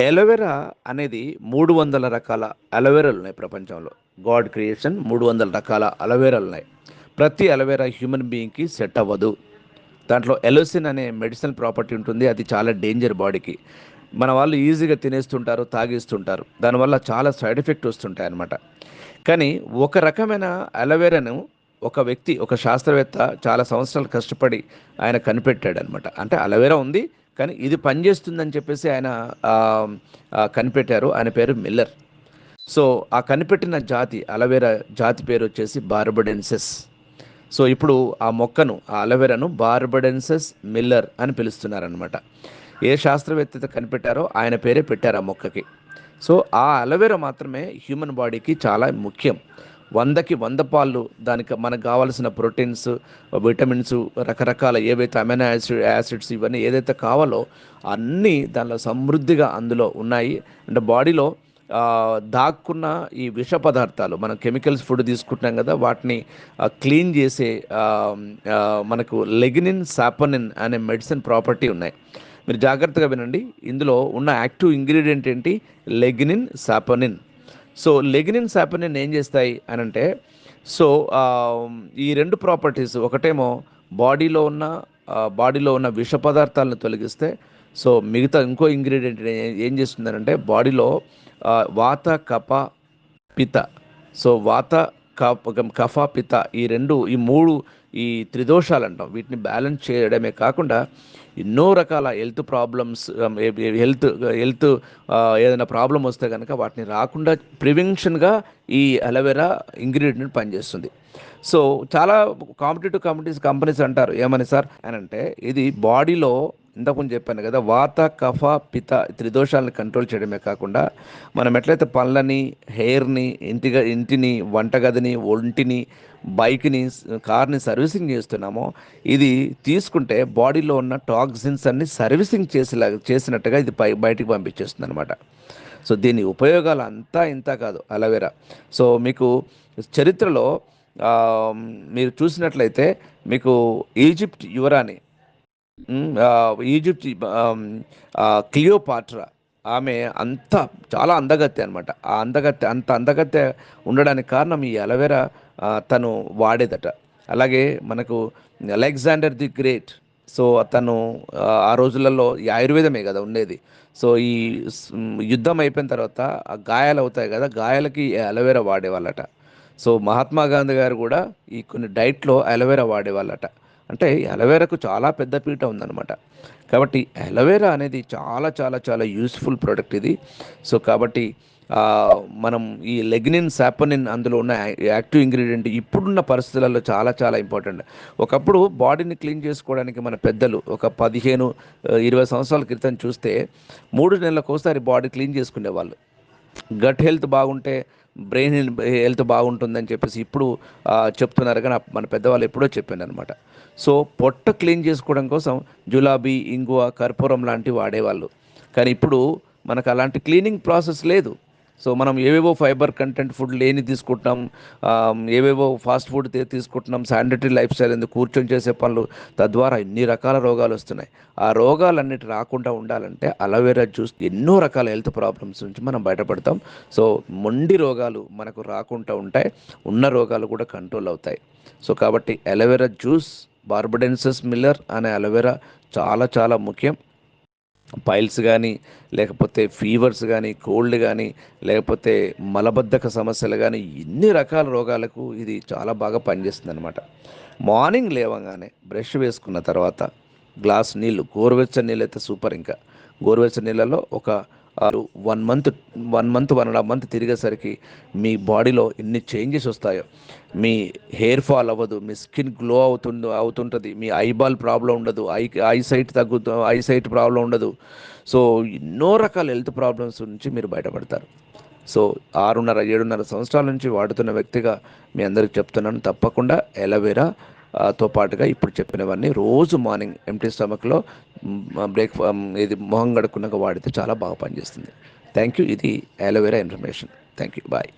Aloe vera అనేది మూడు వందల రకాల అలోవెరాలు ఉన్నాయి ప్రపంచంలో. గాడ్ క్రియేషన్ మూడు వందల రకాల అలోవెరాలు ఉన్నాయి. ప్రతి అలోవెరా హ్యూమన్ బీయింగ్కి సెట్ అవ్వదు. దాంట్లో ఎలోసిన్ అనే మెడిసిన్ ప్రాపర్టీ ఉంటుంది. అది చాలా డేంజర్ బాడీకి. మన వాళ్ళు ఈజీగా తినేస్తుంటారు తాగిస్తుంటారు. దానివల్ల చాలా సైడ్ ఎఫెక్ట్ వస్తుంటాయి అన్నమాట. కానీ ఒక రకమైన అలోవెరాను ఒక వ్యక్తి ఒక శాస్త్రవేత్త చాలా సంవత్సరాలు కష్టపడి ఆయన కనిపెట్టాడు అనమాట అంటే అలోవెరా ఉంది కానీ ఇది పనిచేస్తుందని చెప్పేసి ఆయన కనిపెట్టారు. ఆయన పేరు మిల్లర్. సో ఆ కనిపెట్టిన జాతి అలవేరా జాతి పేరు వచ్చేసి బార్బడెన్సెస్. సో ఇప్పుడు ఆ మొక్కను ఆ అలవేరాను బార్బడెన్సెస్ మిల్లర్ అని పిలుస్తున్నారనమాట ఏ శాస్త్రవేత్త కనిపెట్టారో ఆయన పేరే పెట్టారు ఆ మొక్కకి. సో ఆ అలవేరా మాత్రమే హ్యూమన్ బాడీకి చాలా ముఖ్యం. వందకి వంద పాళ్ళు దానికి మనకు కావాల్సిన ప్రోటీన్స్ విటమిన్స్ రకరకాల ఏవైతే అమైనో యాసిడ్ యాసిడ్స్ ఇవన్నీ ఏదైతే కావాలో అన్నీ దానిలో సమృద్ధిగా అందులో ఉన్నాయి. అంటే బాడీలో దాక్కున్న ఈ విష పదార్థాలు మనం కెమికల్స్ ఫుడ్ తీసుకుంటున్నాం కదా వాటిని క్లీన్ చేసే మనకు లెగినిన్ సాపనిన్ అనే మెడిసిన్ ప్రాపర్టీ ఉన్నాయి. మీరు జాగ్రత్తగా వినండి. ఇందులో ఉన్న యాక్టివ్ ఇంగ్రీడియంట్ ఏంటి? లెగినిన్ సాపనిన్. సో లెగినిన్ సాపనిన్ ఏం చేస్తాయి అని అంటే సో ఈ రెండు ప్రాపర్టీస్ ఒకటేమో బాడీలో ఉన్న బాడీలో ఉన్న విష పదార్థాలను తొలగిస్తే సో మిగతా ఇంకో ఇంగ్రీడియంట్ ఏం చేస్తుందనంటే బాడీలో వాత కప పిత. సో వాత కఫ కఫ పిత ఈ రెండు ఈ మూడు ఈ త్రిదోషాలు అంటాం వీటిని బ్యాలెన్స్ చేయడమే కాకుండా ఎన్నో రకాల హెల్త్ ప్రాబ్లమ్స్ హెల్త్ హెల్త్ ఏదైనా ప్రాబ్లం వస్తే కనుక వాటిని రాకుండా ప్రివెన్షన్గా ఈ అలోవెరా ఇంగ్రీడియంట్ పనిచేస్తుంది. సో చాలా కాంపిటేటివ్ కంపెనీస్ కంపెనీస్ అంటారు. ఏమని సార్? అని అంటే ఇది బాడీలో ఇంతకుముందు చెప్పాను కదా వాత కఫ పిత త్రిదోషాలను కంట్రోల్ చేయడమే కాకుండా మనం ఎట్లయితే పళ్ళని హెయిర్ని ఇంటిగా ఇంటిని వంటగదిని ఒంటిని బైక్ని కార్ని సర్వీసింగ్ చేస్తున్నామో ఇది తీసుకుంటే బాడీలో ఉన్న టాక్సిన్స్ అన్ని సర్వీసింగ్ చేసేలా చేసినట్టుగా ఇది పై బయటికి పంపించేస్తుంది అనమాట సో దీని ఉపయోగాలు అంతా ఇంత కాదు అలవేరా. సో మీకు చరిత్రలో మీరు చూసినట్లయితే మీకు ఈజిప్ట్ యువరాణి ఈజిప్ట్ ఆమ్, క్లియోపాట్రా ఆమె అంత చాలా అందగత్తె అనమాట ఆ అందగత్తె అంత అందగత్తె ఉండడానికి కారణం ఈ అలవేరా తను వాడేదట. అలాగే మనకు అలెగ్జాండర్ ది గ్రేట్ సో తను ఆ, రోజులలో ఈ ఆయుర్వేదమే కదా ఉండేది. సో ఈ యుద్ధం అయిపోయిన తర్వాత ఆ గాయాలు అవుతాయి కదా గాయాలకి ఈ అలోవెరా వాడేవాళ్ళట. సో మహాత్మా గాంధీ గారు కూడా ఈ కొన్ని డైట్లో అలోవెరా వాడేవాళ్ళట. అంటే ఈ చాలా పెద్ద పీట ఉందన్నమాట. కాబట్టి అలోవెరా అనేది చాలా చాలా చాలా యూస్ఫుల్ ప్రోడక్ట్ ఇది. సో కాబట్టి మనం ఈ లెగ్నిన్ సాపనిన్ అందులో ఉన్న యాక్టివ్ ఇంగ్రీడియంట్ ఇప్పుడున్న పరిస్థితులలో చాలా చాలా ఇంపార్టెంట్. ఒకప్పుడు బాడీని క్లీన్ చేసుకోవడానికి మన పెద్దలు ఒక పదిహేను ఇరవై సంవత్సరాల క్రితం చూస్తే మూడు నెలలకు ఒకసారి బాడీ క్లీన్ చేసుకునేవాళ్ళు. గట్ హెల్త్ బాగుంటే బ్రెయిన్ హెల్త్ బాగుంటుందని చెప్పేసి ఇప్పుడు చెప్తున్నారు కానీ మన పెద్దవాళ్ళు ఎప్పుడో చెప్పాను అనమాట సో పొట్ట క్లీన్ చేసుకోవడం కోసం జులాబీ ఇంగువ కర్పూరం లాంటివి వాడేవాళ్ళు. కానీ ఇప్పుడు మనకు అలాంటి క్లీనింగ్ ప్రాసెస్ లేదు. సో మనం ఏవేవో ఫైబర్ కంటెంట్ ఫుడ్ లేని తీసుకుంటున్నాం ఏవేవో ఫాస్ట్ ఫుడ్ తీసుకుంటున్నాం శానిటరీ లైఫ్ స్టైల్ ఎందుకు కూర్చొని చేసే పనులు తద్వారా ఇన్ని రకాల రోగాలు వస్తున్నాయి. ఆ రోగాలన్నిటి రాకుండా ఉండాలంటే అలోవెరా జ్యూస్ ఎన్నో రకాల హెల్త్ ప్రాబ్లమ్స్ నుంచి మనం బయటపడతాం. సో మొండి రోగాలు మనకు రాకుండా ఉంటాయి ఉన్న రోగాలు కూడా కంట్రోల్ అవుతాయి. సో కాబట్టి aloe vera juice barbadensis Miller అనే అలోవెరా చాలా చాలా ముఖ్యం. పైల్స్ కానీ లేకపోతే ఫీవర్స్ కానీ కోల్డ్ కానీ లేకపోతే మలబద్ధక సమస్యలు కానీ ఎన్ని రకాల రోగాలకు ఇది చాలా బాగా పనిచేస్తుంది అనమాట మార్నింగ్ లేవగానే బ్రష్ వేసుకున్న తర్వాత గ్లాస్ నీళ్ళు గోరువెచ్చని నీళ్ళు అయితే సూపర్ ఇంకా. గోరువెచ్చని నీళ్ళలో ఒక one month one month one and half month తిరిగేసరికి మీ బాడీలో ఎన్ని చేంజెస్ వస్తాయో. మీ హెయిర్ ఫాల్ అవ్వదు మీ స్కిన్ గ్లో అవుతుందో అవుతుంటుంది మీ ఐబాల్ ప్రాబ్లం ఉండదు ఐ ఐ సైట్ తగ్గుతూ ఐ సైట్ ప్రాబ్లం ఉండదు. సో ఎన్నో రకాల హెల్త్ ప్రాబ్లమ్స్ నుంచి మీరు బయటపడతారు. సో ఆరున్నర ఏడున్నర సంవత్సరాల నుంచి వాడుతున్న వ్యక్తిగా మీ అందరికి చెప్తున్నాను తప్పకుండా ఎలవేరా తో పాటుగా ఇప్పుడు చెప్పినవన్నీ రోజు మార్నింగ్ ఎంటీ స్టమక్లో బ్రేక్ ఇది మొహం గడుక్కున్నాక వాడితే చాలా బాగా పనిచేస్తుంది. థ్యాంక్ యూ ఇది aloe vera information thank you bye